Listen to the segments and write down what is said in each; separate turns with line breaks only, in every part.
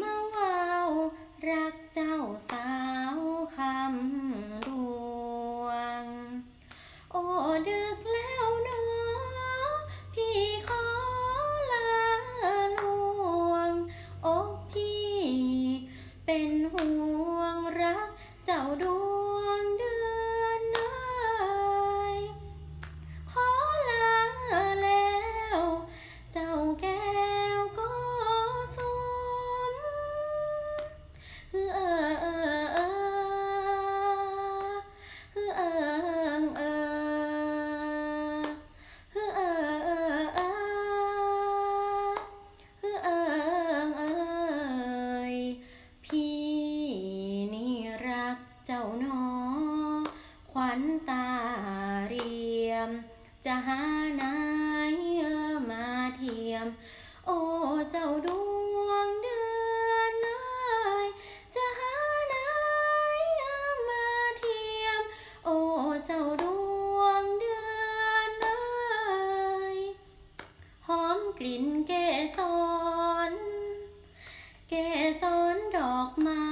มาว้าวรักเจ้าสาวคำดวง โอ้ดึกแล้วเนอพี่ขอลาลวงโอ้พี่ เป็นห่วงรักเจ้าดวง ม จะหานายเอ่อมาเทียม โอ้เจ้าดวงเดือนเอ้ยจะหานายเอ่อมาเทียม โอ้เจ้าดวงเดือนเอ้ยหอมกลิ่นเกสรเกสรดอกไม้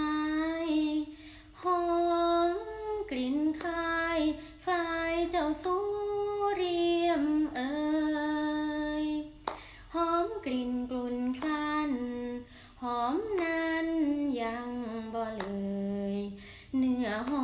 เอ่ยหอมกลิ่นกลุ่นคลันหอมนั้นยังบ่เลยเนื้อหอ